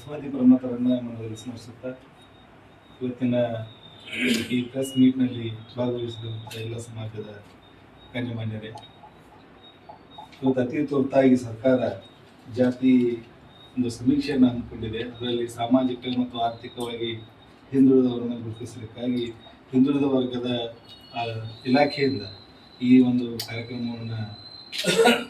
ಸ್ವಾತಿ ಪರಮಾತ್ಮರನ್ನ ಮನದಲ್ಲಿ ಸ್ಮರಿಸುತ್ತಾ ಇವತ್ತಿನ ಈ ಪ್ರೆಸ್ ಮೀಟ್ನಲ್ಲಿ ಭಾಗವಹಿಸಿದಂಥ ಎಲ್ಲ ಸಮಾಜದ ಗಣ್ಯಮಾನ್ಯರೇ, ಇವತ್ತು ಅತಿ ತುರ್ತಾಗಿ ಸರ್ಕಾರ ಜಾತಿ ಒಂದು ಸಮೀಕ್ಷೆಯನ್ನು ಹಮ್ಮಿಕೊಂಡಿದೆ. ಅದರಲ್ಲಿ ಸಾಮಾಜಿಕ ಮತ್ತು ಆರ್ಥಿಕವಾಗಿ ಹಿಂದುಳಿದವರನ್ನು ಗುರುತಿಸಲಿಕ್ಕಾಗಿ ಹಿಂದುಳಿದ ವರ್ಗದ ಇಲಾಖೆಯಿಂದ ಈ ಒಂದು ಕಾರ್ಯಕ್ರಮವನ್ನು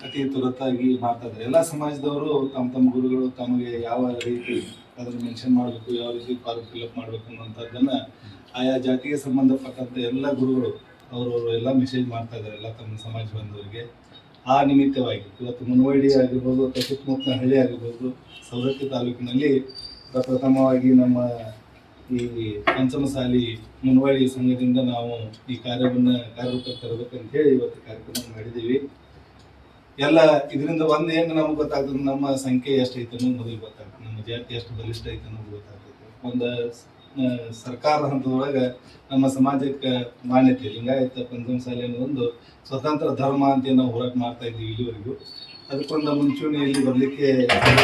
ಅತಿ ತುರತಾಗಿ ಮಾಡ್ತಾಯಿದ್ದಾರೆ ಎಲ್ಲ ಸಮಾಜದವರು ತಮ್ಮ ತಮ್ಮ ಗುರುಗಳು ತಮಗೆ ಯಾವ ರೀತಿ ಅದನ್ನು ಮೆನ್ಷನ್ ಮಾಡಬೇಕು, ಯಾವ ರೀತಿ ಫಾರ್ಮ್ ಫಿಲ್ಅಪ್ ಮಾಡಬೇಕು ಅನ್ನುವಂಥದ್ದನ್ನು ಆಯಾ ಜಾತಿಗೆ ಸಂಬಂಧಪಟ್ಟಂತ ಎಲ್ಲ ಗುರುಗಳು ಅವರವರು ಎಲ್ಲ ಮೆಸೇಜ್ ಮಾಡ್ತಾ ಇದ್ದಾರೆ, ಎಲ್ಲ ತಮ್ಮ ಸಮಾಜ ಬಂಧುವರಿಗೆ ಆ ನಿಮಿತ್ತವಾಗಿ ಇವತ್ತು ಮುನವಳ್ಳಿ ಆಗಿರ್ಬೋದು ಅಥವಾ ಸುತ್ತಮುತ್ತಲ ಹಳ್ಳಿ ಆಗಿರ್ಬೋದು, ಸವದತ್ತಿ ತಾಲೂಕಿನಲ್ಲಿ ಪ್ರಪ್ರಥಮವಾಗಿ ನಮ್ಮ ಈ ಪಂಚಮಸಾಲಿ ಮುನವಳ್ಳಿ ಸಂಘದಿಂದ ನಾವು ಈ ಕಾರ್ಯವನ್ನು ಕಾರ್ಯರೂಪಕ್ಕೆ ತರಬೇಕಂತ ಹೇಳಿ ಇವತ್ತು ಕಾರ್ಯಕ್ರಮ ಮಾಡಿದ್ದೀವಿ. ಎಲ್ಲ ಇದರಿಂದ ಒಂದು ಏನು ನಮ್ಗೆ ಗೊತ್ತಾಗ್ತದೆ. ನಮ್ಮ ಸಂಖ್ಯೆ ಎಷ್ಟೈತೆ ಅನ್ನೋದು ಮೊದಲು ಗೊತ್ತಾಗ್ತದೆ. ನಮ್ಮ ಜಾತಿ ಎಷ್ಟು ಬಲಿಷ್ಠ ಐತೆ ಅನ್ನೋದು ಗೊತ್ತಾಗ್ತದೆ. ಒಂದು ಸರ್ಕಾರ ಹಂತದೊಳಗೆ ನಮ್ಮ ಸಮಾಜಕ್ಕೆ ಮಾನ್ಯತೆ ಲಿಂಗಾಯತ ಅನ್ನೋ ಒಂದು ಸ್ವತಂತ್ರ ಧರ್ಮ ಅಂತ ನಾವು ಹೋರಾಟ ಮಾಡ್ತಾ ಇದ್ದೀವಿ ಇಲ್ಲಿವರೆಗೂ. ಅದಕ್ಕೊಂದು ಮುಂಚೂಣಿಯಲ್ಲಿ ಬರಲಿಕ್ಕೆ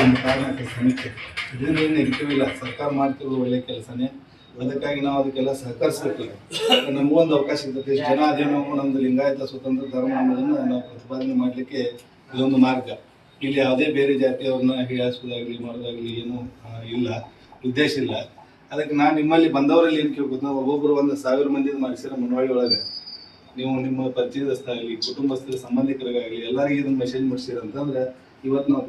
ಒಂದು ಕಾರಣ ಸಮೀಕ್ಷೆ. ಇದರಿಂದ ಏನು ನೆಗೆಟಿವ್ ಇಲ್ಲ. ಸರ್ಕಾರ ಮಾಡ್ತಿರೋದು ಒಳ್ಳೆ ಕೆಲಸನೇ. ಅದಕ್ಕಾಗಿ ನಾವು ಅದಕ್ಕೆಲ್ಲ ಸಹಕರಿಸಬೇಕು. ನಮಗೊಂದು ಅವಕಾಶ ಇರ್ತದೆ ಜನ ಅದೇನೋ ನಮ್ದು ಲಿಂಗಾಯತ, ಸ್ವತಂತ್ರ ಧರ್ಮ ಅನ್ನೋದನ್ನ ನಾವು ಪ್ರತಿಪಾದನೆ ಮಾಡಲಿಕ್ಕೆ ಇದೊಂದು ಮಾರ್ಗ. ಇಲ್ಲಿ ಯಾವುದೇ ಬೇರೆ ಜಾತಿಯವ್ರನ್ನ ಹೀಯಾಳಿಸೋದಾಗಲಿ ಮಾಡೋದಾಗಲಿ ಏನೂ ಇಲ್ಲ. ಉದ್ದೇಶ ಇಲ್ಲ. ಅದಕ್ಕೆ ನಾನು ನಿಮ್ಮಲ್ಲಿ ಬಂದವರಲ್ಲಿ ಏನು ಕೇಳ್ಬೋದು ನಾವು ಒಬ್ಬೊಬ್ಬರು ಒಂದು ಸಾವಿರ ಮಂದಿ ಮಾಡಿಸಿರೋ ಮನವಾಳಿ ಒಳಗೆ. ನೀವು ನಿಮ್ಮ ಪರಿಚಯದಸ್ಥಾಗಲಿ ಕುಟುಂಬಸ್ಥರ ಸಂಬಂಧಿಕರಿಗಾಗಲಿ, ಎಲ್ಲರಿಗೂ ಇದನ್ನು ಮೆಸೇಜ್ ಮಾಡಿಸಿರ ಅಂತಂದ್ರೆ ಇವತ್ತು ನಾವು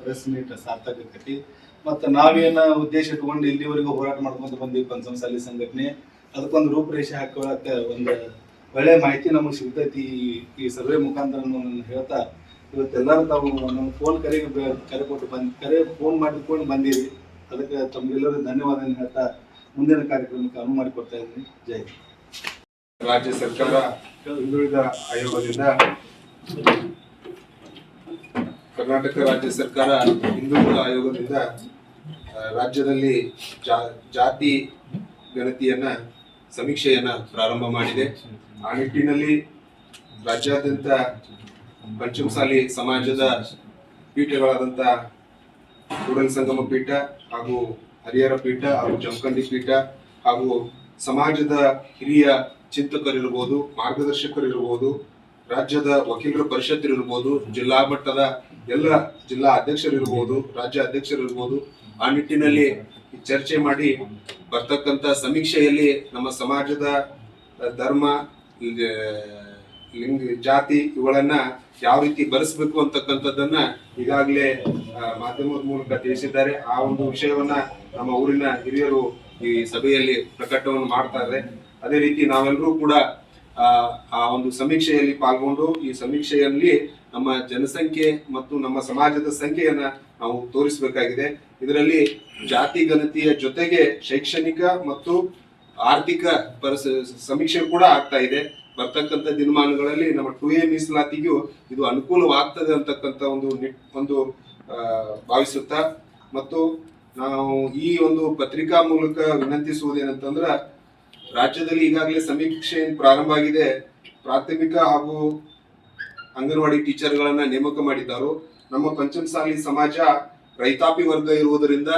ಪ್ರೆಸ್ ಮೀಟ್ ಸಾರ್ಥಕ ಆಕತಿ. ಮತ್ತು ನಾವೇನ ಉದ್ದೇಶ ಇಟ್ಕೊಂಡು ಇಲ್ಲಿವರೆಗೂ ಹೋರಾಟ ಮಾಡ್ಕೊಂತ ಬಂದೀವಿ ಪಂಚಮಸಾಲಿ ಸಂಘಟನೆ. ಅದಕ್ಕೊಂದು ರೂಪರೇಷೆ ಹಾಕೋಳಕ್ಕೆ ಒಂದು ಒಳ್ಳೆ ಮಾಹಿತಿ ನಮಗೆ ಸಿಗ್ತೈತಿ ಈ- ಈ ಸರ್ವೆ ಮುಖಾಂತರ ನಾನು ಹೇಳ್ತಾ ಇವತ್ತೆಲ್ಲರೂ ತಾವು ನಮ್ಮ ಫೋನ್ ಕರೆಗೆ ಕರೆ ಕೊಟ್ಟು ಬಂದ್, ಕರೆ ಫೋನ್ ಮಾಡಿಕೊಂಡು ಬಂದಿರಿ. ಅದಕ್ಕೆ ತಮ್ಗೆಲ್ಲರೂ ಧನ್ಯವಾದ ಹೇಳ್ತಾ ಮುಂದಿನ ಕಾರ್ಯಕ್ರಮಕ್ಕೆ ಅನುವು ಮಾಡಿಕೊಡ್ತಾ ಇದ್ದೀನಿ. ಜೈ. ರಾಜ್ಯ ಸರ್ಕಾರ ಹಿಂದುಳಿದ ಆಯೋಗದಿಂದ ಕರ್ನಾಟಕ ರಾಜ್ಯ ಸರ್ಕಾರ ಹಿಂದುಳಿದ ಆಯೋಗದಿಂದ ರಾಜ್ಯದಲ್ಲಿ ಜಾತಿ ಗಣತಿಯನ್ನ, ಸಮೀಕ್ಷೆಯನ್ನ ಪ್ರಾರಂಭ ಮಾಡಿದೆ. ಆ ನಿಟ್ಟಿನಲ್ಲಿ ರಾಜ್ಯಾದ್ಯಂತ ಪಂಚಮಸಾಲಿ ಸಮಾಜದ ಪೀಠಗಳಾದಂಥ ಕೂಡಲ ಸಂಗಮ ಪೀಠ ಹಾಗೂ ಹರಿಹರ ಪೀಠ ಹಾಗೂ ಜಮಖಂಡಿ ಪೀಠ ಹಾಗೂ ಸಮಾಜದ ಹಿರಿಯ ಚಿಂತಕರಿರ್ಬೋದು ಮಾರ್ಗದರ್ಶಕರಿರ್ಬೋದು ರಾಜ್ಯದ ವಕೀಲರ ಪರಿಷತ್ ಇರ್ಬೋದು, ಜಿಲ್ಲಾ ಮಟ್ಟದ ಎಲ್ಲ ಜಿಲ್ಲಾ ಅಧ್ಯಕ್ಷರಿರ್ಬೋದು ರಾಜ್ಯ ಅಧ್ಯಕ್ಷರಿರ್ಬೋದು ಆ ನಿಟ್ಟಿನಲ್ಲಿ ಚರ್ಚೆ ಮಾಡಿ ಬರ್ತಕ್ಕಂತ ಸಮೀಕ್ಷೆಯಲ್ಲಿ ನಮ್ಮ ಸಮಾಜದ ಧರ್ಮ ಲಿಂಗ ಜಾತಿ ಇವುಗಳನ್ನ ಯಾವ ರೀತಿ ಬರೆಸಬೇಕು ಅಂತಕ್ಕಂಥದ್ದನ್ನ ಈಗಾಗಲೇ ಮಾಧ್ಯಮದ ಮೂಲಕ ತಿಳಿಸಿದ್ದಾರೆ. ಆ ಒಂದು ವಿಷಯವನ್ನ ನಮ್ಮ ಊರಿನ ಹಿರಿಯರು ಈ ಸಭೆಯಲ್ಲಿ ಪ್ರಕಟವನ್ನು ಮಾಡ್ತಾರೆ ಅದೇ ರೀತಿ ನಾವೆಲ್ಲರೂ ಕೂಡ ಆ, ಆ ಒಂದು ಸಮೀಕ್ಷೆಯಲ್ಲಿ ಪಾಲ್ಗೊಂಡು ಈ ಸಮೀಕ್ಷೆಯಲ್ಲಿ ನಮ್ಮ ಜನಸಂಖ್ಯೆ ಮತ್ತು ನಮ್ಮ ಸಮಾಜದ ಸಂಖ್ಯೆಯನ್ನ ನಾವು ತೋರಿಸಬೇಕಾಗಿದೆ. ಇದರಲ್ಲಿ ಜಾತಿ ಗಣತಿಯ ಜೊತೆಗೆ ಶೈಕ್ಷಣಿಕ ಮತ್ತು ಆರ್ಥಿಕ ಪರಿಸ ಸಮೀಕ್ಷೆ ಕೂಡ ಆಗ್ತಾ ಇದೆ. ಬರ್ತಕ್ಕಂಥ ದಿನಮಾನಗಳಲ್ಲಿ ನಮ್ಮ ಟು ಎ ಮೀಸಲಾತಿಗೂ ಇದು ಅನುಕೂಲವಾಗ್ತದೆ ಅಂತಕ್ಕಂಥ ಒಂದು ನಿಟ್, ಒಂದು ಭಾವಿಸುತ್ತ ಮತ್ತು ನಾವು ಈ ಒಂದು ಪತ್ರಿಕಾ ಮೂಲಕ ವಿನಂತಿಸುವುದೇನಂತಂದ್ರೆ, ರಾಜ್ಯದಲ್ಲಿ ಈಗಾಗಲೇ ಸಮೀಕ್ಷೆ ಪ್ರಾರಂಭ ಆಗಿದೆ, ಪ್ರಾಥಮಿಕ ಹಾಗೂ ಅಂಗನವಾಡಿ ಟೀಚರ್ಗಳನ್ನ ನೇಮಕ ಮಾಡಿದ್ದಾರೆ. ನಮ್ಮ ಪಂಚಮಸಾಲಿ ಸಮಾಜ ರೈತಾಪಿ ವರ್ಗ ಇರುವುದರಿಂದ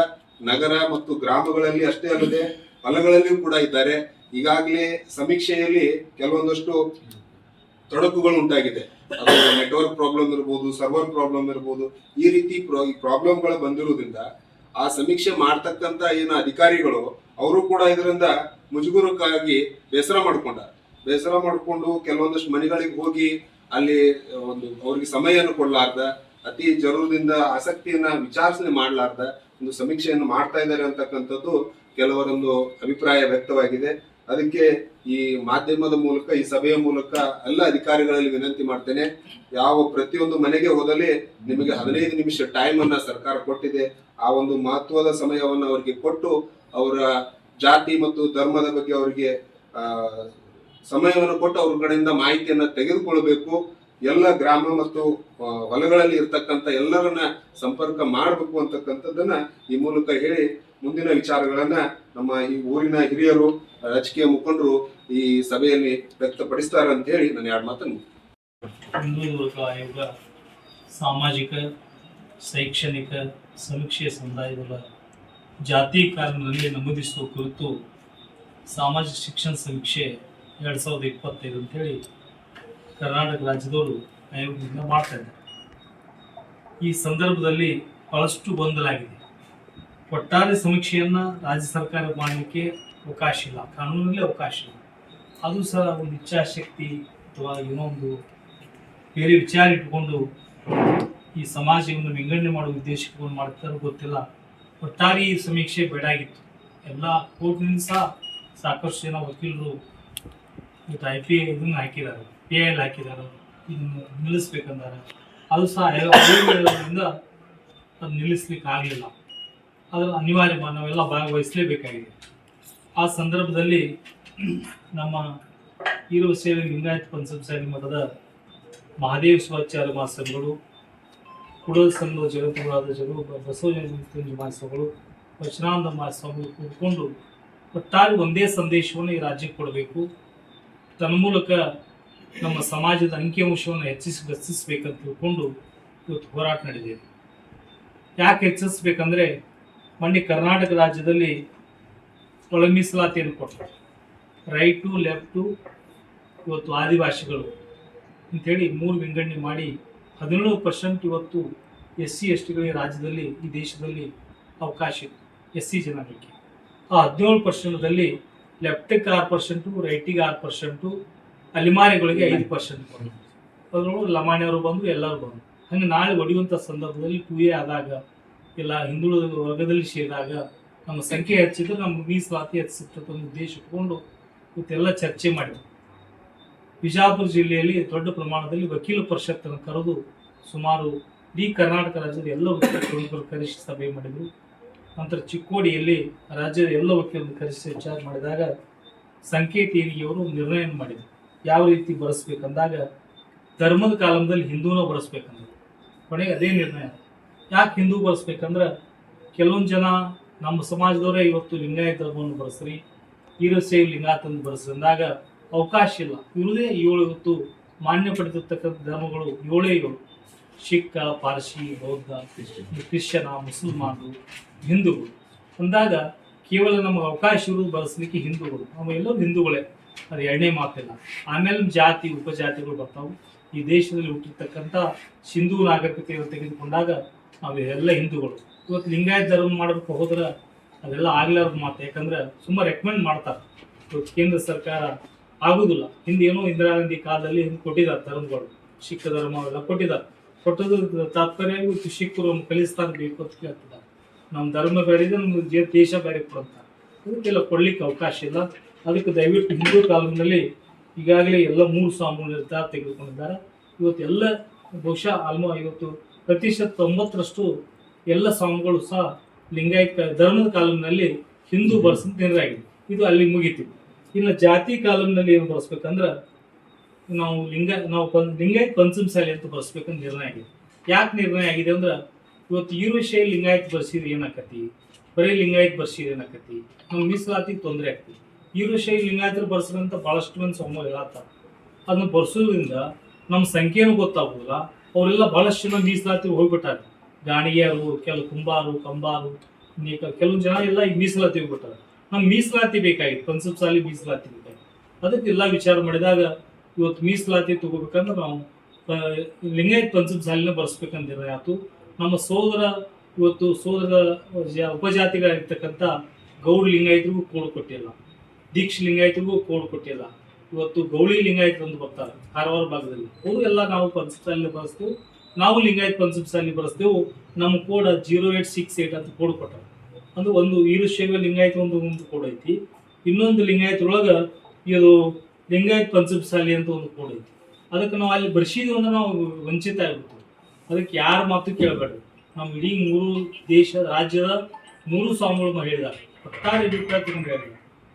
ನಗರ ಮತ್ತು ಗ್ರಾಮಗಳಲ್ಲಿ ಅಷ್ಟೇ ಅಲ್ಲದೆ ಹೊಲಗಳಲ್ಲಿಯೂ ಕೂಡ ಇದ್ದಾರೆ. ಈಗಾಗಲೇ ಸಮೀಕ್ಷೆಯಲ್ಲಿ ಕೆಲವೊಂದಷ್ಟು ತೊಡಕುಗಳು ಉಂಟಾಗಿದೆ. ನೆಟ್ವರ್ಕ್ ಪ್ರಾಬ್ಲಮ್ ಇರ್ಬೋದು ಸರ್ವರ್ ಪ್ರಾಬ್ಲಮ್ ಇರ್ಬೋದು, ಈ ರೀತಿ ಪ್ರಾಬ್ಲಮ್ಗಳು ಬಂದಿರೋದ್ರಿಂದ ಆ ಸಮೀಕ್ಷೆ ಮಾಡ್ತಕ್ಕಂತ ಏನು ಅಧಿಕಾರಿಗಳು, ಅವರು ಕೂಡ ಇದರಿಂದ ಮುಜುಗುರಕ್ಕಾಗಿ ಬೇಸರ ಮಾಡಿಕೊಂಡ ಬೇಸರ ಮಾಡಿಕೊಂಡು ಕೆಲವೊಂದಷ್ಟು ಮನೆಗಳಿಗೆ ಹೋಗಿ ಅಲ್ಲಿ ಒಂದು ಅವ್ರಿಗೆ ಸಮಯವನ್ನು ಕೊಡಲಾರ್ದ, ಅತಿ ಜರೂರದಿಂದ ಆಸಕ್ತಿಯನ್ನ ವಿಚಾರಣೆ ಮಾಡಲಾರ್ದ ಒಂದು ಸಮೀಕ್ಷೆಯನ್ನು ಮಾಡ್ತಾ ಇದ್ದಾರೆ ಅಂತಕ್ಕಂಥದ್ದು ಕೆಲವರೊಂದು ಅಭಿಪ್ರಾಯ ವ್ಯಕ್ತವಾಗಿದೆ. ಅದಕ್ಕೆ ಈ ಮಾಧ್ಯಮದ ಮೂಲಕ, ಈ ಸಭೆಯ ಮೂಲಕ ಎಲ್ಲ ಅಧಿಕಾರಿಗಳಲ್ಲಿ ವಿನಂತಿ ಮಾಡ್ತೇನೆ. ಯಾವ ಪ್ರತಿಯೊಂದು ಮನೆಗೆ ಹೋದಲ್ಲಿ ನಿಮಗೆ ಹದಿನೈದು ನಿಮಿಷ ಟೈಮ್ ಅನ್ನ ಸರ್ಕಾರ ಕೊಟ್ಟಿದೆ. ಆ ಒಂದು ಮಹತ್ವದ ಸಮಯವನ್ನು ಅವರಿಗೆ ಕೊಟ್ಟು ಅವರ ಜಾತಿ ಮತ್ತು ಧರ್ಮದ ಬಗ್ಗೆ ಅವರಿಗೆ ಸಮಯವನ್ನು ಕೊಟ್ಟು ಅವ್ರ ಕಡೆಯಿಂದ ಮಾಹಿತಿಯನ್ನ ತೆಗೆದುಕೊಳ್ಬೇಕು. ಎಲ್ಲ ಗ್ರಾಮ ಮತ್ತು ಹೊಲಗಳಲ್ಲಿ ಇರ್ತಕ್ಕಂಥ ಎಲ್ಲರನ್ನ ಸಂಪರ್ಕ ಮಾಡಬೇಕು ಅಂತಕ್ಕಂಥದ್ದನ್ನ ಈ ಮೂಲಕ ಹೇಳಿ ಮುಂದಿನ ವಿಚಾರಗಳನ್ನ ನಮ್ಮ ಈ ಊರಿನ ಹಿರಿಯರು, ರಾಜಕೀಯ ಮುಖಂಡರು ಈ ಸಭೆಯಲ್ಲಿ ವ್ಯಕ್ತಪಡಿಸ್ತಾರೆ ಅಂತ ಹೇಳಿ ನಾನು ಎರಡು ಮಾತನ್ನು ಆಯೋಗ ಸಾಮಾಜಿಕ, ಶೈಕ್ಷಣಿಕ ಸಮೀಕ್ಷೆ ಸಮುದಾಯಗಳ ಜಾತಿ ಕಾರಣದಲ್ಲಿ ನಮೂದಿಸುವ ಕುರಿತು ಸಾಮಾಜಿಕ ಶಿಕ್ಷಣ ಸಮೀಕ್ಷೆ ಎರಡು ಸಾವಿರದ ಇಪ್ಪತ್ತೈದು ಅಂತೇಳಿ ಕರ್ನಾಟಕ ರಾಜ್ಯದವರು ಆಯೋಗದಿಂದ ಮಾಡ್ತಾ ಈ ಸಂದರ್ಭದಲ್ಲಿ ಬಹಳಷ್ಟು ಗೊಂದಲಾಗಿದೆ ಒಟ್ಟಾರೆ ಸಮೀಕ್ಷೆಯನ್ನು ರಾಜ್ಯ ಸರ್ಕಾರ ಮಾಡಲಿಕ್ಕೆ ಅವಕಾಶ ಇಲ್ಲ ಕಾನೂನಲ್ಲಿ ಅವಕಾಶ ಇಲ್ಲ ಅದು ಸಹ ಒಂದು ಇಚ್ಛಾಶಕ್ತಿ ಅಥವಾ ಏನೋ ಬೇರೆ ವಿಚಾರ ಇಟ್ಕೊಂಡು ಈ ಸಮಾಜವನ್ನು ವಿಂಗಡಣೆ ಮಾಡುವ ಉದ್ದೇಶಕ್ಕೆ ಮಾಡ್ತಾರೋ ಗೊತ್ತಿಲ್ಲ ಒಟ್ಟಾರೆ ಈ ಸಮೀಕ್ಷೆ ಬೇಡಾಗಿತ್ತು ಎಲ್ಲ ಕೋರ್ಟ್ನಿಂದ ಸಹ ಸಾಕಷ್ಟು ಜನ ವಕೀಲರು ಇವತ್ತು ಐ ಪಿ ಐ ಇದನ್ನು ಹಾಕಿದ್ದಾರೆ ಪಿ ಐ ಎಲ್ ಹಾಕಿದ್ದಾರೆ ಇದನ್ನು ನಿಲ್ಲಿಸ್ಬೇಕಂದಾರೆ ಅದು ಸಹ ಅದು ನಿಲ್ಲಿಸ್ಲಿಕ್ಕೆ ಆಗಲಿಲ್ಲ ಅದು ಅನಿವಾರ್ಯ ನಾವೆಲ್ಲ ಭಾಗವಹಿಸಲೇಬೇಕಾಗಿದೆ. ಆ ಸಂದರ್ಭದಲ್ಲಿ ನಮ್ಮ ಹೀರೋ ಸೇವೆ ಲಿಂಗಾಯತ್ ಪಂಚಮಸಾಲಿ ಮಠದ ಮಹಾದೇವ ಶಿವಾಚಾರ್ಯ ಮಹಾಸ್ವಾಮಿಗಳು ಕುಡಲ ಸಂಘದ ಬಸವ ಬಸವಜನ ಮಹಾಸ್ವಾಮಿಗಳು ವಚನಾನಂದ ಮಹಾಸ್ವಾಮಿಗಳು ಕೂತ್ಕೊಂಡು ಒಟ್ಟಾರೆ ಒಂದೇ ಸಂದೇಶವನ್ನು ಈ ರಾಜ್ಯಕ್ಕೆ ಕೊಡಬೇಕು. ತನ್ಮೂಲಕ ನಮ್ಮ ಸಮಾಜದ ಅಂಕಿಅಂಶವನ್ನು ಹೆಚ್ಚಿಸಿ ಹೆಚ್ಚಿಸಬೇಕಂತ ತಿಳ್ಕೊಂಡು ಇವತ್ತು ಹೋರಾಟ ನಡೆದಿದೆ. ಯಾಕೆ ಹೆಚ್ಚಿಸ್ಬೇಕಂದ್ರೆ ಮೊನ್ನೆ ಕರ್ನಾಟಕ ರಾಜ್ಯದಲ್ಲಿ ಒಳ ಮೀಸಲಾತಿಯನ್ನು ಕೊಟ್ಟರು ರೈಟು ಲೆಫ್ಟು ಇವತ್ತು ಆದಿವಾಸಿಗಳು ಅಂಥೇಳಿ ಮೂರು ವಿಂಗಡಣೆ ಮಾಡಿ ಹದಿನೇಳು ಪರ್ಸೆಂಟ್ ಇವತ್ತು ಎಸ್ ಸಿ ಎಸ್ ಟಿಗಳಿಗೆ ರಾಜ್ಯದಲ್ಲಿ, ಈ ದೇಶದಲ್ಲಿ ಅವಕಾಶ ಇತ್ತು ಎಸ್ ಸಿ ಜನಗಳಿಗೆ ಆ ಹದಿನೇಳು ಪರ್ಸೆಂಟ್ದಲ್ಲಿ ಲೆಫ್ಟಿಗೆ ಆರು ಪರ್ಸೆಂಟು ರೈಟಿಗೆ ಆರು ಪರ್ಸೆಂಟು ಅಲಿಮಾರಿಗಳಿಗೆ ಐದು ಪರ್ಸೆಂಟ್ ಬಂದರು ಅದರೊಳಗೆ ಲಮಾಣಿಯವರು ಬಂದರು, ಎಲ್ಲರೂ ಬಂದರು. ಹಂಗೆ ನಾಳೆ ಒಡೆಯುವಂಥ ಸಂದರ್ಭದಲ್ಲಿ ಟೂ ಎ ಆದಾಗ ಇಲ್ಲ ಹಿಂದುಳಿದ ವರ್ಗದಲ್ಲಿ ಸೇರಿದಾಗ ನಮ್ಮ ಸಂಖ್ಯೆ ಹೆಚ್ಚಿದ್ರೆ ನಮ್ಮ ಮೀಸಲಾತಿ ಹೆಚ್ಚಿಸುತ್ತೆ ಒಂದು ಉದ್ದೇಶ ಇಟ್ಕೊಂಡು ಇವತ್ತೆಲ್ಲ ಚರ್ಚೆ ಮಾಡಿದ್ರು ಬಿಜಾಪುರ ಜಿಲ್ಲೆಯಲ್ಲಿ ದೊಡ್ಡ ಪ್ರಮಾಣದಲ್ಲಿ ವಕೀಲ ಪರಿಷತ್ತನ್ನು ಕರೆದು ಸುಮಾರು ಇಡೀ ಕರ್ನಾಟಕ ರಾಜ್ಯದ ಎಲ್ಲ ವಕೀಲರು ಕರೆಸಿ ಸಭೆ ಮಾಡಿದರು. ನಂತರ ಚಿಕ್ಕೋಡಿಯಲ್ಲಿ ರಾಜ್ಯದ ಎಲ್ಲ ವಕೀಲರನ್ನು ಕರೆಸಿ ವಿಚಾರ ಮಾಡಿದಾಗ ಸಂಕೇತಿಯವರು ನಿರ್ಣಯ ಮಾಡಿದರು. ಯಾವ ರೀತಿ ಬಳಸ್ಬೇಕಂದಾಗ ಧರ್ಮದ ಕಾಲಮದಲ್ಲಿ ಹಿಂದೂನ ಬಳಸ್ಬೇಕಂದ್ರೆ. ಕೊನೆಗೆ ಅದೇ ನಿರ್ಣಯ. ಯಾಕೆ ಹಿಂದೂ ಬಳಸ್ಬೇಕಂದ್ರೆ ಕೆಲವೊಂದು ಜನ ನಮ್ಮ ಸಮಾಜದವರೇ ಇವತ್ತು ಲಿಂಗಾಯತ ಧರ್ಮವನ್ನು ಬಳಸ್ರಿ ಈರಸೇವ್ ಲಿಂಗಾಯತನ್ನು ಬಳಸ್ರಿ ಅಂದಾಗ ಅವಕಾಶ ಇಲ್ಲ. ಇವುದೇ ಏಳು ಇವತ್ತು ಮಾನ್ಯ ಪಡೆದಿರ್ತಕ್ಕಂಥ ಧರ್ಮಗಳು ಏಳೇ ಏಳು ಸಿಖ್ ಪಾರ್ಸಿ ಬೌದ್ಧ ಕ್ರಿಶ್ಚನ ಮುಸಲ್ಮಾನರು ಹಿಂದೂಗಳು. ಅಂದಾಗ ಕೇವಲ ನಮಗೆ ಅವಕಾಶ ಇರು ಬಳಸಲಿಕ್ಕೆ ಹಿಂದೂಗಳು. ನಾವು ಎಲ್ಲರೂ ಹಿಂದೂಗಳೇ. ಅದು ಎರಡನೇ ಮಾತಿಲ್ಲ. ಆಮೇಲೆ ಜಾತಿ ಉಪಜಾತಿಗಳು ಬರ್ತಾವೆ. ಈ ದೇಶದಲ್ಲಿ ಹುಟ್ಟಿರ್ತಕ್ಕಂಥ ಸಿಂಧೂ ನಾಗರಿಕತೆಯನ್ನು ತೆಗೆದುಕೊಂಡಾಗ ನಾವು ಎಲ್ಲ ಹಿಂದೂಗಳು. ಇವತ್ತು ಲಿಂಗಾಯತ ಧರ್ಮ ಮಾಡೋದಕ್ಕೆ ಹೋದ್ರೆ ಅದೆಲ್ಲ ಆಗ್ಲಾರ್ದು ಮಾತು. ಯಾಕಂದ್ರೆ ಸುಮ್ಮ ರೆಕಮೆಂಡ್ ಮಾಡ್ತಾರೆ. ಇವತ್ತು ಕೇಂದ್ರ ಸರ್ಕಾರ ಆಗುದಿಲ್ಲ. ಹಿಂದೆ ಏನೋ ಇಂದಿರಾ ಗಾಂಧಿ ಕಾಲದಲ್ಲಿ ಹಿಂದೆ ಕೊಟ್ಟಿದ್ದಾರೆ ಧರ್ಮಗಳು. ಸಿಖ್ ಧರ್ಮ ಅವೆಲ್ಲ ಕೊಟ್ಟಿದ್ದಾರೆ. ಕೊಟ್ಟದ ತಾತ್ಪರ್ಯ ಇವತ್ತು ಸಿಖ್ರು ಕಲಿಸ್ತಾನ ಬೇಕು ನಮ್ಮ ಧರ್ಮ ಬೇರೆ ನಮ್ಮ ದೇಶ ಬೇರೆ ಕೊಡಂತ ಅದಕ್ಕೆಲ್ಲ ಕೊಡ್ಲಿಕ್ಕೆ ಅವಕಾಶ ಇಲ್ಲ. ಅದಕ್ಕೆ ದಯವಿಟ್ಟು ಹಿಂದೂ ಕಾಲದಲ್ಲಿ ಈಗಾಗಲೇ ಎಲ್ಲ ಮೂರು ಸ್ವಾಮಿಗಳು ನಿರ್ಧಾರ ತೆಗೆದುಕೊಂಡಿದ್ದಾರೆ. ಇವತ್ತು ಎಲ್ಲ ಬಹುಶಃ ಆಲ್ಮೋ ಇವತ್ತು ಪ್ರತಿಶತ ತೊಂಬತ್ತರಷ್ಟು ಎಲ್ಲ ಸ್ವಾಮಿಗಳು ಸಹ ಲಿಂಗಾಯತ ಧರ್ಮದ ಕಾಲಂನಲ್ಲಿ ಹಿಂದೂ ನಿರ್ಣಯ ಆಗಿದೆ ಇದು ಅಲ್ಲಿ ಮುಗೀತು. ಇನ್ನು ಜಾತಿ ಕಾಲಂನಲ್ಲಿ ಏನು ಬಳಸ್ಬೇಕಂದ್ರೆ ನಾವು ಲಿಂಗ ನಾವು ಲಿಂಗಾಯತ್ ಪಂಚಮ ಶಾಲೆ ಅಂತ ಬಳಸ್ಬೇಕಂತ ನಿರ್ಣಯ ಆಗಿದೆ. ಯಾಕೆ ನಿರ್ಣಯ ಆಗಿದೆ ಅಂದ್ರೆ ಇವತ್ತು ಈ ವಿಷಯ ಲಿಂಗಾಯತ್ ಬರ್ಸಿದ್ರೆ ಏನಾಕತಿ ಬರೀ ಲಿಂಗಾಯತ್ ಬರ್ಸಿದ್ರೆ ಏನಾಕತಿ ನಮ್ಮ ಮೀಸಲಾತಿಗೆ ತೊಂದರೆ ಆಗ್ತದೆ. ಈ ವಿಷಯ ಲಿಂಗಾಯತರು ಬರ್ಸ್ರಂತ ಭಾಳಷ್ಟು ಮಂದಿ ಸೋಮ ಹೇಳತ್ತ ಅದನ್ನ ಬರ್ಸೋದ್ರಿಂದ ನಮ್ಮ ಸಂಖ್ಯೆನೂ ಗೊತ್ತಾಗೋದಿಲ್ಲ. ಅವರೆಲ್ಲ ಭಾಳಷ್ಟು ಜನ ಮೀಸಲಾತಿ ಹೋಗ್ಬಿಟ್ಟಾರೆ. ಗಾಣಿಗೆಯರು ಕೆಲವು ಕುಂಬಾರು, ಕಂಬಾರು ಕೆಲವು ಜನ ಎಲ್ಲ ಈಗ ಮೀಸಲಾತಿ ಹೋಗ್ಬಿಟ್ಟಾರೆ. ನಮ್ಗೆ ಮೀಸಲಾತಿ ಬೇಕಾಗಿತ್ತು ಪಂಚಮಸಾಲಿ ಮೀಸಲಾತಿ ಬೇಕಾಗಿತ್ತು. ಅದಕ್ಕೆಲ್ಲ ವಿಚಾರ ಮಾಡಿದಾಗ ಇವತ್ತು ಮೀಸಲಾತಿ ತಗೋಬೇಕಂದ್ರೆ ನಾವು ಲಿಂಗಾಯತ್ ಲಿಂಗಾಯತ್ ಪಂಚಮಸಾಲಿನ ಬಳಸ್ಬೇಕಂತ ನಿರ್ಣಯ ಆಯ್ತು ನಮ್ಮ ಸೋದರ, ಇವತ್ತು ಸೋದರ ಉಪಜಾತಿಗಳಿರ್ತಕ್ಕಂಥ ಗೌಡ ಲಿಂಗಾಯತರಿಗೂ ಕೋಡ್ ಕೊಟ್ಟಿಲ್ಲ. ದೀಕ್ಷ ಲಿಂಗಾಯತರಿಗೂ ಕೋಡ್ ಕೊಟ್ಟಿಲ್ಲ. ಇವತ್ತು ಗೌಳಿ ಲಿಂಗಾಯತರು ಅಂತ ಬರ್ತಾರೆ ಕಾರವಾರ ಭಾಗದಲ್ಲಿ. ಅವರು ಎಲ್ಲ ನಾವು ಪಂಚಾಲಿ ಬಳಸ್ತೇವೆ ನಾವು ಲಿಂಗಾಯತ್ ಪಂಚಮಸಾಲಿ ಬಳಸ್ತೇವೆ ನಮ್ಮ code zero eight six eight ಅಂತ ಕೋಡ್ ಕೊಟ್ಟಾರ. ಅಂದ್ರೆ ಒಂದು ವೀರಶೈವ ಲಿಂಗಾಯತ ಒಂದು ಒಂದು ಕೋಡ್ ಐತಿ. ಇನ್ನೊಂದು ಲಿಂಗಾಯತರೊಳಗೆ ಇದು ಲಿಂಗಾಯತ್ ಪಂಚಮಸಾಲಿ ಅಂತ ಒಂದು ಕೋಡ್ ಐತಿ. ಅದಕ್ಕೆ ನಾವು ಅಲ್ಲಿ ಬರ್ಸಿದ್ವಿ ಅಂದ್ರೆ ನಾವು ವಂಚಿತ ಆಗ್ಬಿಡ್ತೀವಿ. ಅದಕ್ಕೆ ಯಾರ ಮಾತು ಕೇಳಬೇಡ್ರಿ ನಮ್ಮ ಇಡೀ ಮೂರು ದೇಶ, ರಾಜ್ಯದ ಮೂರು ಸ್ವಾಮಿಗಳು ಹೇಳಿದ್ದಾರೆ ಒಟ್ಟಾರೆ ಅಭಿಪ್ರಾಯ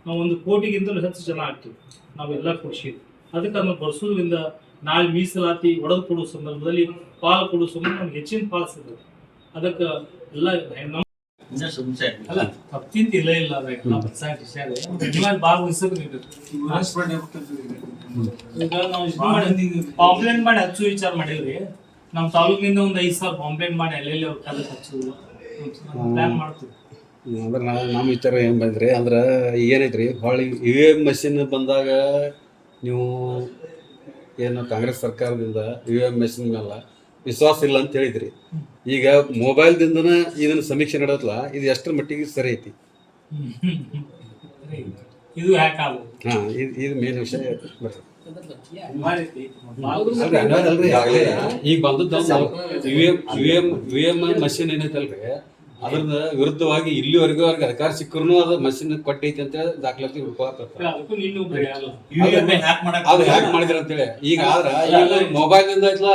ನಾವು ಒಂದು ಕೋಟಿಗಿಂತಲೂ ಹೆಚ್ಚು ಜನ ಆಗ್ತೀವಿ. ನಾವೆಲ್ಲ ಖುಷಿ ಅದಕ್ಕೆ ಅದನ್ನು ಬರ್ಸೋದ್ರಿಂದ ನಾಳೆ ಮೀಸಲಾತಿ ಒಡೆದು ಕೊಡೋ ಸಂದರ್ಭದಲ್ಲಿ ಪಾಲು ಕೊಡೋ ಸಂದರ್ಭ ನಮ್ಗೆ ಹೆಚ್ಚಿನ ಪಾಲು ಸಿಗುತ್ತೆ. ಅದಕ್ಕೆ ಎಲ್ಲ ನಮ್ಮ ಅಲ್ಲ ತಪ್ಪಿಂತ ಇಲ್ಲ ಇಲ್ಲ ಭಾಗವಹಿಸೋದು ನೀವು. ಈಗ ನಾವು ಇದು ಮಾಡಿ ಹಚ್ಚು ವಿಚಾರ ಮಾಡಿವ್ರಿ. ನಮ್ಮ ತಾಲೂಕಿನಿಂದ ಒಂದು ಐದು ಸಾವಿರ ಕಾಂಪ್ಲೇಂಟ್ ಮಾಡಿ ಎಲ್ಲೆಲ್ಲಿ ಅವ್ರ ಕಾಲಕ್ಕೆ ಹಚ್ಚೋದು. ಪ್ಲಾನ್ ಮಾಡ್ತೀವಿ. ಅಂದ್ರೆ ನಾ ನಮ್ಮ ವಿಚಾರ ಏನು ಬಂದ್ರಿ? ಅಂದ್ರೆ ಏನೈತ್ರಿ ಹೊಳ್ಳಿ ಯು ಎಂ ಮಷಿನ್ ಬಂದಾಗ ನೀವು ಏನು ಕಾಂಗ್ರೆಸ್ ಸರ್ಕಾರದಿಂದ ಯು ಎಂ ಮಷಿನ್ ಮೇಲೆ ವಿಶ್ವಾಸ ಇಲ್ಲ ಅಂತ ಹೇಳಿದ್ರಿ. ಈಗ ಮೊಬೈಲ್ದಿಂದನ ಇದನ್ನ ಸಮೀಕ್ಷೆ ನಡೆದಲ್ಲ ಇದು ಎಷ್ಟರ ಮಟ್ಟಿಗೆ ಸರಿ ಐತಿ? ಇದು ಹಾಂ ಇದು ಇದು ಮೇನ್ ವಿಷಯ ಈಗ ಬಂದದ್ದು U M U M U M machine ಏನೈತಲ್ರಿ ಅದ್ರದ ವಿರುದ್ಧವಾಗಿ ಇಲ್ಲಿವರೆಗೂ ಅವ್ರಿಗೆ ಅಧಿಕಾರ ಸಿಕ್ಕರು ಅದು ಮಷಿನ್ ಕೊಟ್ಟೈತಿ ಅಂತ ಹೇಳಿ ದಾಖಲಾತಿ. ಅದು ಹ್ಯಾಕ್ ಮಾಡಿದ್ರ ಅಂತೇಳಿ ಈಗ ಆದ್ರ ಈಗ ಮೊಬೈಲ್ ಇಂದ ಐತ್ಲ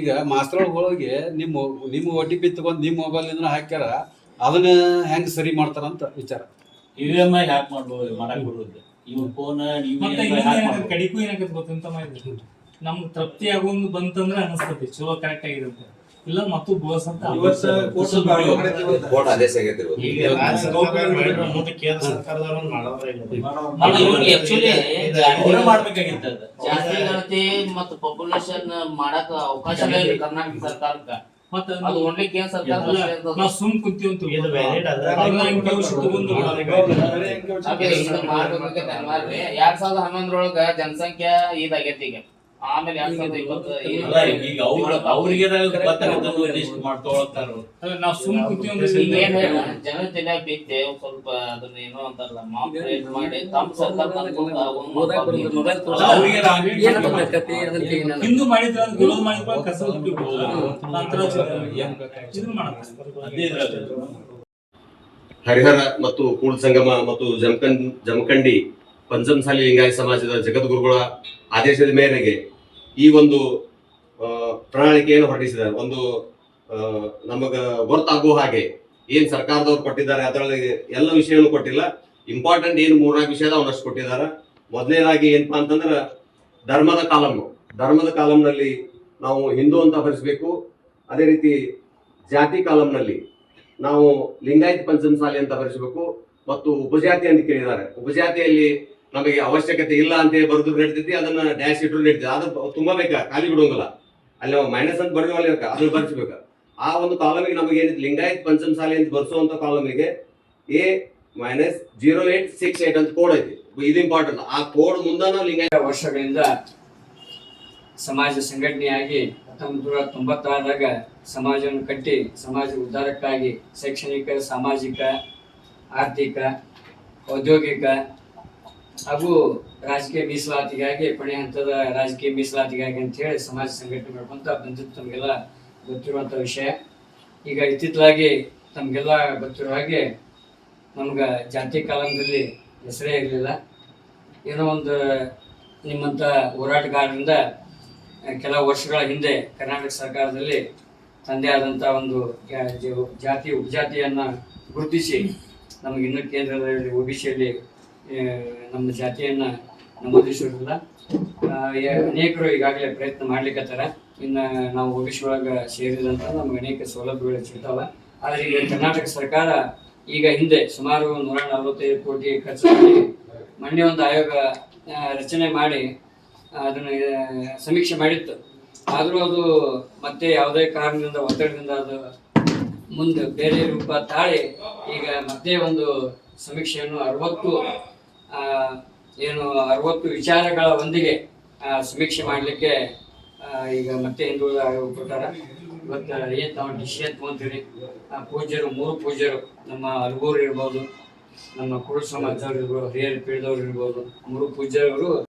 ಈಗ ಮಾಸ್ಟರ್ ಹೋಗಿ ನಿಮ್ಮ ನಿಮ್ಮ ಒ ಟಿ ಪಿ ತಗೊಂಡ್ ನಿಮ್ಮ ಮೊಬೈಲ್ ಇಂದ ಹಾಕ್ಯಾರ ಅದನ್ನ ಹೆಂಗ್ ಸರಿ ಮಾಡ್ತಾರ ಅಂತ ವಿಚಾರ. ಯು ಎಂ ಐ ಹ್ಯಾಕ್ ಮಾಡ್ಬೋದು ಮಾಡಕ್ ಬರೋದು. ಇವ್ ಫೋನ್ ಕಡಿಗೂ ಏನಾಗತ್ತೆ ಗೊತ್ತಂತ ನಮ್ಗೆ ತೃಪ್ತಿ ಆಗೋಂಗ್ ಬಂತಂದ್ರೆ ಅನಿಸ್ತತಿ ಚಲೋ ಕರೆಕ್ಟ್ ಆಗಿರುತ್ತೆ. ಅಂತ ಇಲ್ಲ ಮತ್ತು ಬೋಸ್ ಅಂತ ಕೇಂದ್ರ ಸರ್ಕಾರದವ್ರು ಮಾಡ್ಬೇಕಾಗಿತ್ತು ಅದು. ಜಾಸ್ತಿ ಗಣತಿ ಮತ್ತು ಪಾಪ್ಯುಲೇಷನ್ ಮಾಡಕ್ ಅವಕಾಶ ಇಲ್ಲ ಕರ್ನಾಟಕ ಸರ್ಕಾರಕ್ಕ ಮತ್ತೆ ಅದು ಓನ್ಲಿ ಕೇಂದ್ರ ಸರ್ಕಾರ ನಾವು ಸುಮ್ ಇದು ಅದ. ತಗೊಂಡು ಎರಡ್ ಸಾವಿರದ ಹನ್ನೊಂದ್ರೊಳಗ ಜನಸಂಖ್ಯೆ ಇದಾಗೈತಿ ಈಗ ಆಮೇಲೆ ಈಗ ಅವ್ರ ಅವ್ರಿಗೆ ಲಿಸ್ಟ್ ನಾವು ಸುಮ್ ಜನ ತಲೆ ಬಿತ್ತೆ ಸ್ವಲ್ಪ ಅದನ್ನ ಏನೋ ಅಂತಾರಲ್ಲ ಮಾಡಿ ತಮ್ಮ ಸರ್ಕಾರ ಹಿಂದೂ ಮಾಡಿದ್ರ ವಿರೋಧ ಮಾಡಿದ್ರ ಕಸ. ಹರಿಹರ ಮತ್ತು ಕೂಡ ಸಂಗಮ ಮತ್ತು ಜಮಖಂಡ್ ಜಮಖಂಡಿ ಪಂಚಮಸಾಲಿ ಲಿಂಗಾಯತ ಸಮಾಜದ ಜಗದ್ಗುರುಗಳ ಆದೇಶದ ಮೇರೆಗೆ ಈ ಒಂದು ಪ್ರಣಾಳಿಕೆಯನ್ನು ಹೊರಡಿಸಿದ್ದಾರೆ ಒಂದು ನಮಗೆ ಗೊತ್ತಾಗುವ ಹಾಗೆ ಏನ್ ಸರ್ಕಾರದವ್ರು ಕೊಟ್ಟಿದ್ದಾರೆ, ಅದರಲ್ಲಿ ಎಲ್ಲ ವಿಷಯನೂ ಕೊಟ್ಟಿಲ್ಲ. ಇಂಪಾರ್ಟೆಂಟ್ ಏನು ಮೂರ್ನಾಲ್ಕು ವಿಷಯದ ಅವನಷ್ಟು ಕೊಟ್ಟಿದ್ದಾರೆ. ಮೊದಲನೇದಾಗಿ ಏನಪ್ಪಾ ಅಂತಂದ್ರೆ, ಧರ್ಮದ ಕಾಲಮ್ ಧರ್ಮದ ಕಾಲಂನಲ್ಲಿ ನಾವು ಹಿಂದೂ ಅಂತ ಭರಿಸಬೇಕು. ಅದೇ ರೀತಿ ಜಾತಿ ಕಾಲಂನಲ್ಲಿ ನಾವು ಲಿಂಗಾಯತ್ ಪಂಚಮಸಾಲಿ ಅಂತ ಭರಿಸ್ಬೇಕು. ಮತ್ತು ಉಪಜಾತಿ ಅಂತ ಕೇಳಿದ್ದಾರೆ. ಉಪಜಾತಿಯಲ್ಲಿ ನಮಗೆ ಅವಶ್ಯಕತೆ ಇಲ್ಲ ಅಂತ ಬರೆದು ನಡೀತೈತಿ ಅದನ್ನ ಡ್ಯಾಶ್ ಇಟ್ರು ನಡೀತದೆ ಅದು ತುಂಬಾ ಬೇಕಾ? ಖಾಲಿ ಬಿಡೋಂಗಿಲ್ಲ ಅಲ್ಲಿ ಮೈನಸ್ ಅಂತ ಬರೆದಿವಲ್ಲ ಅದನ್ನ ಬರ್ಸ್ಬೇಕು. ಆ ಒಂದು ಕಾಲಮಿಗೆ ನಮಗೆ ಏನಿದೆ ಲಿಂಗಾಯತ್ ಪಂಚಮಸಾಲಿ ಅಂತ ಬರ್ಸುವಂತ ಕಾಲಮಿಗೆ A minus zero eight six eight ಅಂತ ಕೋಡ್ ಐತಿ. ಇದು ಇಂಪಾರ್ಟೆಂಟ್ ಆ ಕೋಡ್ ಮುಂದೆ ಲಿಂಗಾಯತ ವರ್ಷಗಳಿಂದ ಸಮಾಜ ಸಂಘಟನೆಯಾಗಿ, ಹತ್ತೊಂಬತ್ತು ನೂರ ತೊಂಬತ್ತಾರರಾಗ ಸಮಾಜವನ್ನು ಕಟ್ಟಿ, ಸಮಾಜ ಉದ್ಧಾರಕ್ಕಾಗಿ ಶೈಕ್ಷಣಿಕ, ಸಾಮಾಜಿಕ, ಆರ್ಥಿಕ, ಔದ್ಯೋಗಿಕ ಹಾಗೂ ರಾಜಕೀಯ ಮೀಸಲಾತಿಗಾಗಿ ಕೊನೆ ಹಂತದ ರಾಜಕೀಯ ಮೀಸಲಾತಿಗಾಗಿ ಅಂತ ಹೇಳಿ ಸಮಾಜ ಸಂಘಟನೆ ಮಾಡ್ಕೊಂತ ಬಂದಿದ್ದು ತಮಗೆಲ್ಲ ಗೊತ್ತಿರುವಂಥ ವಿಷಯ. ಈಗ ಇತ್ತಿತ್ತಲಾಗಿ ತಮಗೆಲ್ಲ ಗೊತ್ತಿರೋ ಹಾಗೆ ನಮ್ಗೆ ಜಾತಿ ಕಾಲಂದಲ್ಲಿ ಹೆಸರೇ ಇರಲಿಲ್ಲ. ಏನೋ ಒಂದು ನಿಮ್ಮಂಥ ಹೋರಾಟಗಾರರಿಂದ ಕೆಲ ಕೆಲವು ವರ್ಷಗಳ ಹಿಂದೆ ಕರ್ನಾಟಕ ಸರ್ಕಾರದಲ್ಲಿ ತಂದೆ ಆದಂಥ ಒಂದು ಜಾತಿ, ಉಪಜಾತಿಯನ್ನು ಗುರುತಿಸಿ ನಮಗೆ ಇನ್ನೂ ಕೇಂದ್ರದಲ್ಲಿ ಒ ಬಿ ಸಿಯಲ್ಲಿ ನಮ್ಮ ಜಾತಿಯನ್ನ ನಮೂದಿಸಿರಲಿಲ್ಲ ಅನೇಕರು ಈಗಾಗಲೇ ಪ್ರಯತ್ನ ಮಾಡ್ಲಿಕ್ಕತ್ತಾರ ಇನ್ನ ನಾವು ಒ ಸೇರಿದಂತ ನಮ್ಗೆ ಅನೇಕ ಸೌಲಭ್ಯಗಳು ಸಿಗ್ತಾವ. ಆದರೆ ಈಗ ಕರ್ನಾಟಕ ಸರ್ಕಾರ ಈಗ ಹಿಂದೆ ಸುಮಾರು ನೂರ ನಲವತ್ತೈದು ಕೋಟಿ ಖರ್ಚು ಮಾಡಿ ಒಂದು ಆಯೋಗ ರಚನೆ ಮಾಡಿ ಅದನ್ನ ಸಮೀಕ್ಷೆ ಮಾಡಿತ್ತು. ಆದರೂ ಅದು ಮತ್ತೆ ಯಾವುದೇ ಕಾರಣದಿಂದ, ಒತ್ತಡದಿಂದ ಅದು ಮುಂದೆ ಬೇರೆ ರೂಪ ತಾಳಿ ಈಗ ಮತ್ತೆ ಒಂದು ಸಮೀಕ್ಷೆಯನ್ನು ಅರವತ್ತು ಏನು ಅರವತ್ತು ವಿಚಾರಗಳ ಒಂದಿಗೆ ಸಮೀಕ್ಷೆ ಮಾಡಲಿಕ್ಕೆ ಈಗ ಮತ್ತೆ ಹಿಂದುಳಿದ ಆಯೋಗ ಕೊಟ್ಟಾರ. ಇವತ್ತು ಏನು ನಾವು ಡಿಸಿಷನ್ ತೊಗೊಂತೀರಿ ಆ, ಪೂಜ್ಯರು, ಮೂರು ಪೂಜ್ಯರು, ನಮ್ಮ ಅಲ್ಗೂರು ಇರ್ಬೋದು, ನಮ್ಮ ಕುರುಡು ಸಮಾಜದವ್ರು ಇರ್ಬೋದು, ಹಿರಿಯರು ಪೀಳಿದವ್ರು ಇರ್ಬೋದು, ಮೂರು ಪೂಜ್ಯರು